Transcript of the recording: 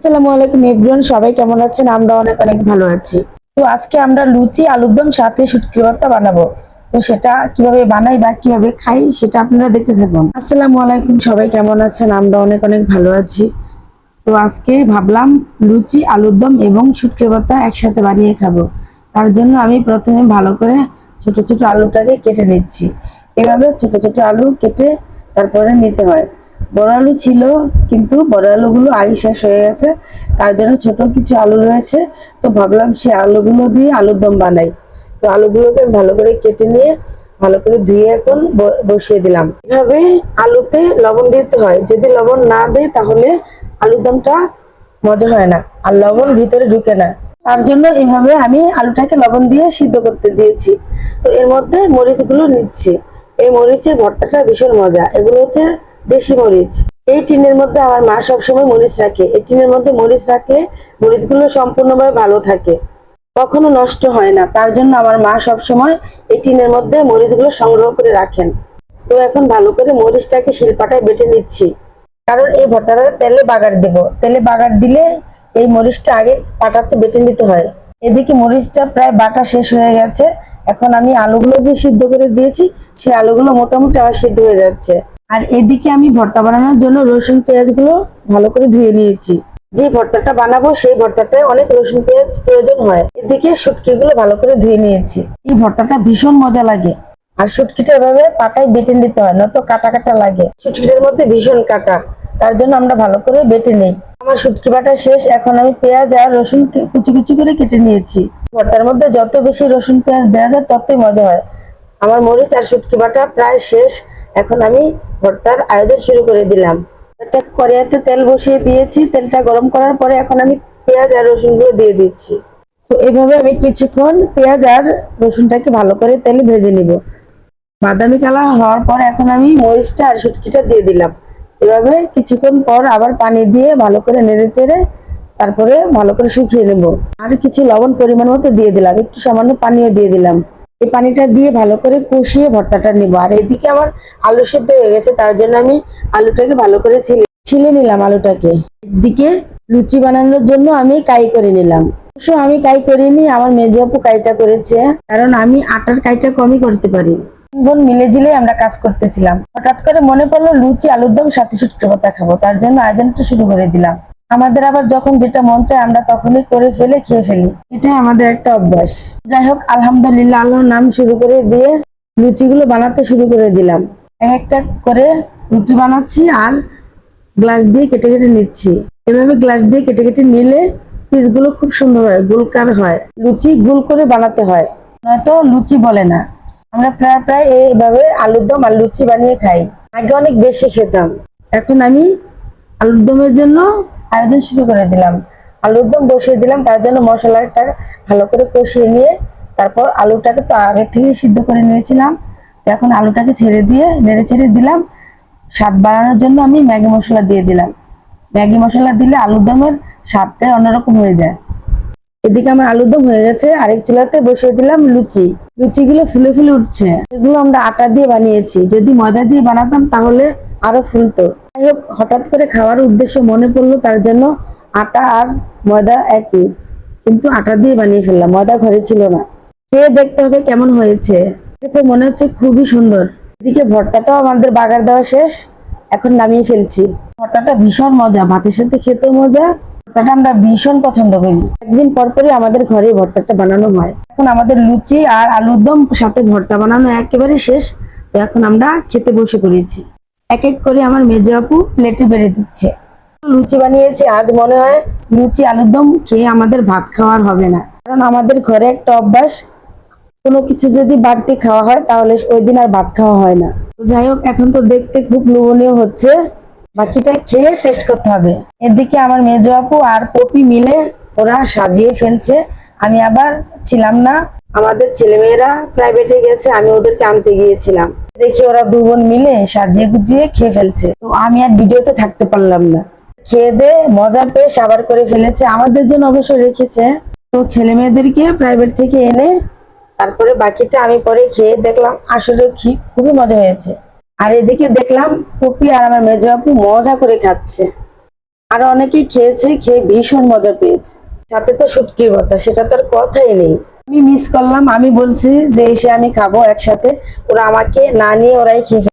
আসসালামু আলাইকুম এভরিওয়ান, সবাই কেমন আছেন? আমরা অনেক অনেক ভালো আছি। তো আজকে আমরা লুচি, আলুর দম সাথে শুটকি ভর্তা বানাবো। তো সেটা কীভাবে বানাই বা কীভাবে খাই সেটা আপনারা দেখতে থাকুন। আসসালামু আলাইকুম, সবাই কেমন আছেন? আমরা অনেক অনেক ভালো আছি। তো আজকে ভাবলাম লুচি, আলুর দম এবং শুটকি ভর্তা একসাথে বানিয়ে খাব। তার জন্য আমি প্রথমে ভালো করে ছোট ছোট আলুটাকে কেটে নিচ্ছি। এভাবে ছোট ছোট আলু কেটে তারপরে নিতে হয়। বড় আলু ছিল, কিন্তু বড় আলুগুলো আগে শেষ হয়ে গেছে। তার জন্য ছোট কিছু আলু রয়েছে। তো ভাবলাম সে আলুগুলো দিয়ে আলুর দম বানাই। তো আলুগুলোকে আমি ভালো করে কেটে নিয়ে, ভালো করে ধুয়ে এখন বসিয়ে দিলাম। এভাবে আলুতে লবণ দিতে হয়। যদি লবণ না দেয়, তাহলে আলুর দমটা মজা হয় না। আর লবণ ভিতরে ঢুকে না। তার জন্য এভাবে আমি আলুটাকে লবণ দিয়ে সিদ্ধ করতে দিয়েছি। তো এর মধ্যে মরিচগুলো নিচ্ছি। এই মরিচের ভর্তাটা ভীষণ মজা। এগুলো হচ্ছে দেশি মরিচ। এই টিনের মধ্যে আমার মা সবসময় মরিচ রাখে। এই টিনের মধ্যে মরিচ রাখলে মরিচগুলো সম্পূর্ণভাবে ভালো থাকে। কখনো নষ্ট হয় না। তার জন্য আমার মা সবসময় এই টিনের মধ্যে মরিচগুলো সংগ্রহ করে রাখেন। তো এখন ভালো করে মরিচটাকে শিলপাটায় বেটে নিচ্ছি। কারণ এই ভর্তাটা তেলে বাগার দেব। তেলে বাগার দিলে এই মরিচটা আগে পাটাতে বেটে নিতে হয়। এদিকে মরিচটা প্রায় বাটা শেষ হয়ে গেছে। এখন আমি আলুগুলো যে সিদ্ধ করে দিয়েছি, সেই আলুগুলো মোটামুটি আবার সিদ্ধ হয়ে যাচ্ছে। আর এদিকে আমি ভর্তা বানানোর জন্য রসুন পেঁয়াজগুলো ভালো করে ধুয়ে নিয়েছি। যে ভর্তাটা বানাবো সেই ভর্তাটায় অনেক রসুন পেঁয়াজ প্রয়োজন হয়। এদিকে শুটকিগুলো ভালো করে ধুয়ে নিয়েছি। এই ভর্তাটা ভীষণ মজা লাগে। আর শুটকিটা এভাবে পাটায় বেটে নিতে হয়, নয়তো কাটা কাটা লাগে। শুটকিটার মধ্যে ভীষণ কাটা, তার জন্য আমরা ভালো করে বেটে নেই। আমার শুটকি বাটা শেষ, এখন আমি পেঁয়াজ আর রসুন কুচি কুচি করে কেটে নিয়েছি। ভর্তার মধ্যে যত বেশি রসুন পেঁয়াজ দেওয়া যায়, ততই মজা হয়। আমার মরিচ আর শুটকি বাটা প্রায় শেষ। এখন আমি ভর্তার আয়োজন শুরু করে দিলাম। কড়াইতে তেল বসিয়ে দিয়েছি। তেলটা গরম করার পরে এখন আমি পেঁয়াজ আর রসুনগুলো দিয়ে দিচ্ছি। তো এইভাবে আমি কিছুক্ষণ পেঁয়াজ আর রসুনটাকে ভালো করে তেলে ভেজে নিব। বাদামি কালার হওয়ার পর এখন আমি মরিচটা আর শুটকিটা দিয়ে দিলাম। এভাবে কিছুক্ষণ পর আবার পানি দিয়ে ভালো করে নেড়ে চেড়ে তারপরে ভালো করে শুকিয়ে নেব। আর কিছু লবণ পরিমাণ মতো দিয়ে দিলাম। একটু সামান্য পানিও দিয়ে দিলাম। এই পানিটা দিয়ে ভালো করে কষিয়ে ভর্তাটা নিব। আর এদিকে আমার আলু সিদ্ধ হয়ে গেছে, তার জন্য আমি আলুটাকে ভালো করে ছিলে ছিলে নিলাম আলুটাকে। এদিকে লুচি বানানোর জন্য আমি কাই করে নিলাম। অবশ্য আমি কাই করিনি, আমার মেজো আপু কাইটা করেছে, কারণ আমি আটার কাইটা কমই করতে পারি। বোন মিলে জিলে আমরা কাজ করতেছিলাম। হঠাৎ করে মনে পড়ল, লুচি আলুর দম সাথে শুটকি ভর্তা খাব, তার জন্য আয়োজনটা শুরু করে দিলাম। আমাদের আবার যখন যেটা মন চায় আমরা তখনই করে ফেলে, খেয়ে ফেলি। এটাই আমাদের একটা অভ্যাস। যাই হোক আলহামদুলিল্লাহ আল্লাহর নাম শুরু করে দিয়ে লুচিগুলো বানাতে শুরু করে দিলাম। এক একটা করে রুটি বানাচ্ছি আর গ্লাস দিয়ে কেটে কেটে নিচ্ছি। এভাবে গ্লাস দিয়ে কেটে কেটে নিলে পিসগুলো খুব সুন্দর হয়, গোলকার হয়। লুচি গোল করে বানাতে হয়। নয়তো লুচি বলে না। আমরা প্রায় প্রায় এইভাবে আলুর দম আর লুচি বানিয়ে খাই। আগে অনেক বেশি খেতাম। এখন আমি আলুর দমের জন্য আয়োজন শুরু করে দিলাম। আলুর দম বসিয়ে দিলাম, তার জন্য মশলাটা ভালো করে কষিয়ে নিয়ে তারপর আলুটাকে তো আগে থেকে সিদ্ধ করে নিয়েছিলাম। তো এখন আলুটাকে ছেড়ে দিয়ে, নেড়ে ছেড়ে দিলাম। স্বাদ বাড়ানোর জন্য আমি ম্যাগি মশলা দিয়ে দিলাম। ম্যাগি মশলা দিলে আলুর দমের স্বাদটাই অন্যরকম হয়ে যায়। এদিকে আমার আলুর দম হয়ে গেছে। আরেক চুলাতে বসিয়ে দিলাম লুচি। লুচিগুলো ফুলে ফুলে উঠছে। এগুলো আমরা আটা দিয়ে বানিয়েছি। যদি ময়দা দিয়ে বানাতাম তাহলে আরও ফুলতো। হঠাৎ করে খাওয়ার উদ্দেশ্য মনে পড়ল, তার জন্য আটা আর ময়দা একই। কিন্তু আটা দিয়ে বানিয়ে ফেললাম, ময়দা ঘরে ছিল না। খেয়ে দেখতে হবে কেমন হয়েছে। তো মনে হচ্ছে খুবই সুন্দর। এদিকে ভর্তাটাও আমাদের বাগার দেওয়া শেষ, এখন নামিয়ে ফেলছি। ভর্তাটা ভীষণ মজা, ভাতের সাথে খেতেও মজা। ভর্তাটা আমরা ভীষণ পছন্দ করি। একদিন পর পরই আমাদের ঘরে ভর্তাটা বানানো হয়। এখন আমাদের লুচি আর আলুর দম সাথে ভর্তা বানানো একেবারে শেষ, তো এখন আমরা খেতে বসে পড়েছি। এক এক করে আমার মেজো আপু প্লেটে বেড়ে দিচ্ছে। লুচি বানিয়েছি, আজ মনে হয় লুচি আলুর দম খেয়ে আমাদের ভাত খাওয়ার হবে না। কারণ আমাদের ঘরে একটা অভ্যাস, কোনো কিছু যদি বাড়তি খাওয়া হয় তাহলে ওই দিন আর ভাত খাওয়া হয় না। যাই হোক, এখন তো দেখতে খুব লোভনীয় হচ্ছে। বাকিটা খেয়ে টেস্ট করতে হবে। এদিকে আমার মেজো আপু আর পপি মিলে ওরা সাজিয়ে ফেলছে। আমি আবার ছিলাম না, আমাদের ছেলেমেয়েরা প্রাইভেটে গেছে, আমি ওদেরকে আনতে গিয়েছিলাম। দেখি ওরা দু বোন মিলে সাজিয়ে গুজিয়ে খেয়ে ফেলছে। তো আমি আর ভিডিওতে থাকতে পারলাম না। খেয়ে দে, মজা পেয়ে সাবার করে ফেলেছে। আমাদের জন্য অবশ্য রেখেছে। তো ছেলে মেয়েদেরকে প্রাইভেট থেকে এনে তারপরে বাকিটা আমি পরে খেয়ে দেখলাম। আসলে খি- খুবই মজা হয়েছে। আর এদিকে দেখলাম পপি আর আমার মেজো আপু মজা করে খাচ্ছে। আর অনেকেই খেয়েছে, খেয়ে ভীষণ মজা পেয়েছে। সাথে তো শুটকির ভর্তা সেটা তো আর কথাই নেই। আমি মিস করলাম, আমি বলছি যে এসে আমি খাব একসাথে ওরা আমাকে না নিয়ে ওরাই খেয়ে।